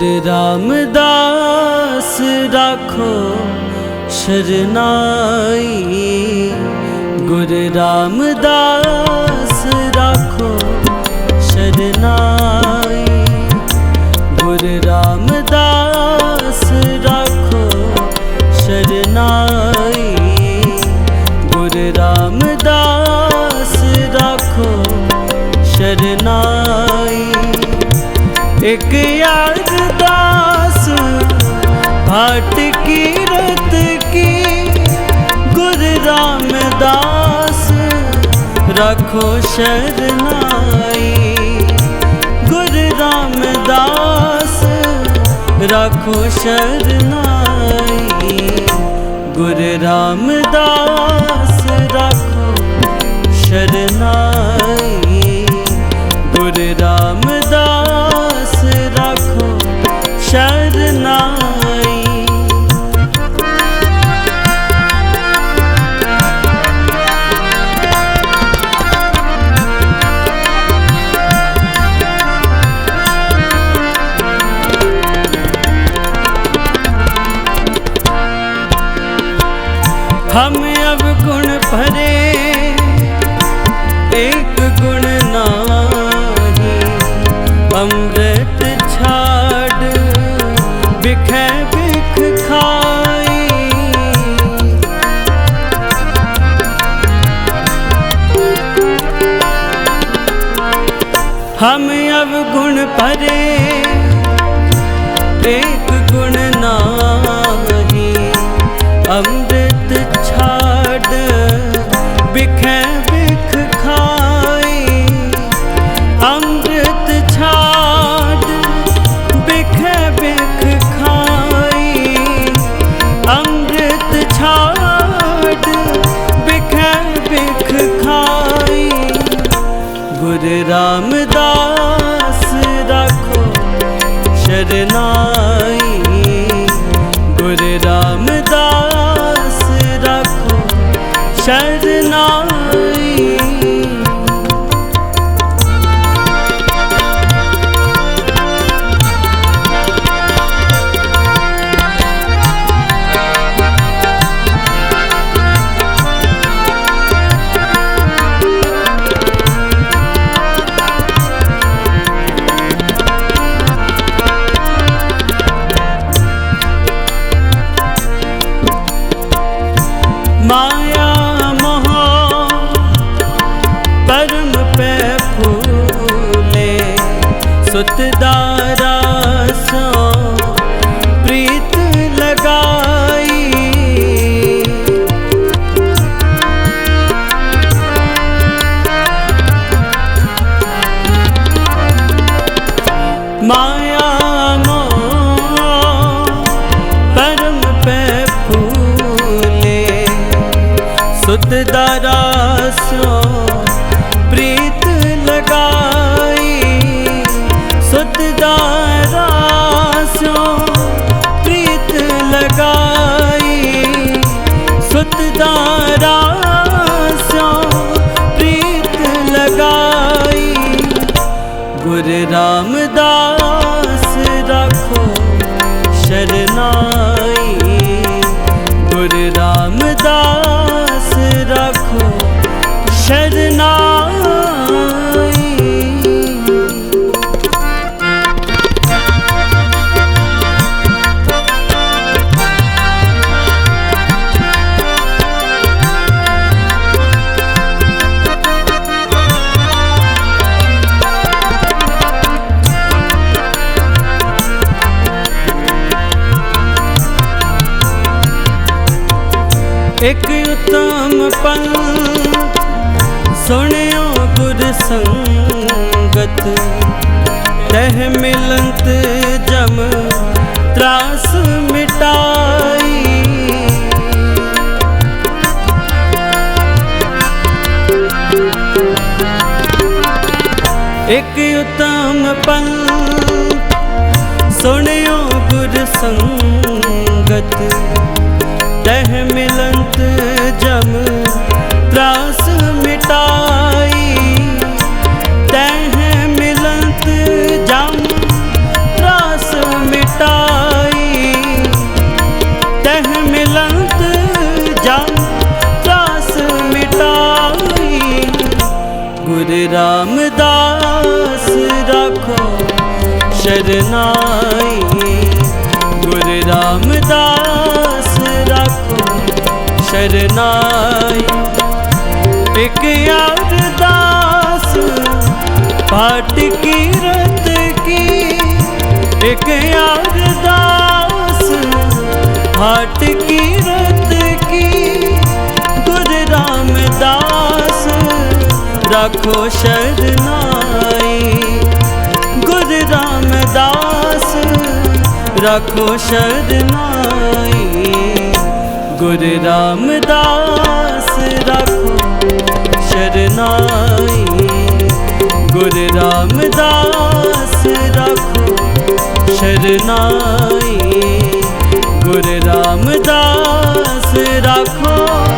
ਗੁਰ ਰਾਮਦਾਸ ਰਾਖੋ ਸ਼ਰਨਾਈ। ਗੁਰ ਰਾਮਦਾਸ ਰਾਖੋ ਸ਼ਰਨਾਈ। ਗੁਰ ਰਾਮਦਾਸ ਰਾਖੋ ਸ਼ਰਨਾਈ। ਗੁਰ ਰਾਮਦਾਸ ਰਾਖੋ ਸ਼ਰਨਾਈ। ਇੱਕ ਅਰਦਾਸ ਭਾਟ ਕੀਰਤ ਕੀ ਗੁਰ ਰਾਮਦਾਸ ਰੱਖੋ ਸ਼ਰਨਾਈ ਗੁਰ ਰਾਮਦਾਸ ਰੱਖੋ ਸ਼ਰਨਾਈ ਗੁਰ ਰਾਮਦਾਸ ਰੱਖੋ ਸ਼ਰਨਾਈ ਗੁਰ ਰਾਮਦਾਸ हम अब गुण भरे एक गुण नाही अमृत छाड़ बिखे बिख खाई हम अब गुण भरे ਅਰਦਾਸ ਰੱਖੋ। ਸ਼ਰਨਾਈ ਗੁਰ ਰਾਮਦਾਸ ਰੱਖੋ। ਸ਼ਰ ਸੁਤ ਦਾਰਾ ਪ੍ਰੀਤ ਲਗਾਈ। ਮਾਇਆ ਮੋ ਪਰਮ ਦਾਰਾ गुरु रामदास ਇੱਕ ਉਤਮ ਪੰਥ ਸੁਣਿਓ ਗੁਰ ਸੰਗਤ ਤਹ ਮਿਲੰਤ ਜਮ, ਤਰਾਸ ਮਿਟਾਈ। ਇੱਕ ਉਤਮ ਪੰਥ ਸੁਣਿਓ ਗੁਰ ਸੰਗਤ ਰਾਮਦਾਸ ਰੱਖੋ ਸ਼ਰਨਾਈ। ਗੁਰ ਰਾਮਦਾਸ ਰੱਖੋ ਸ਼ਰਨਾਈ। ਇਕ ਅਰਦਾਸ ਪਾਟ ਕੀਰਤ ਕੀ। ਇਕ ਅਰਦਾਸ ਪਾਟ ਰੱਖੋ ਸ਼ਰਨਾਈ ਗੁਰੂ ਰਾਮਦਾਸ ਰੱਖੋ ਸ਼ਰਨਾਈ ਗੁਰੂ ਰਾਮਦਾਸ ਰੱਖੋ ਸ਼ਰਨਾਈ ਗੁਰ ਰਾਮਦਾਸ ਰੱਖੋ ਸ਼ਰਨਾਈ ਗੁਰ ਰਾਮਦਾਸ ਰੱਖੋ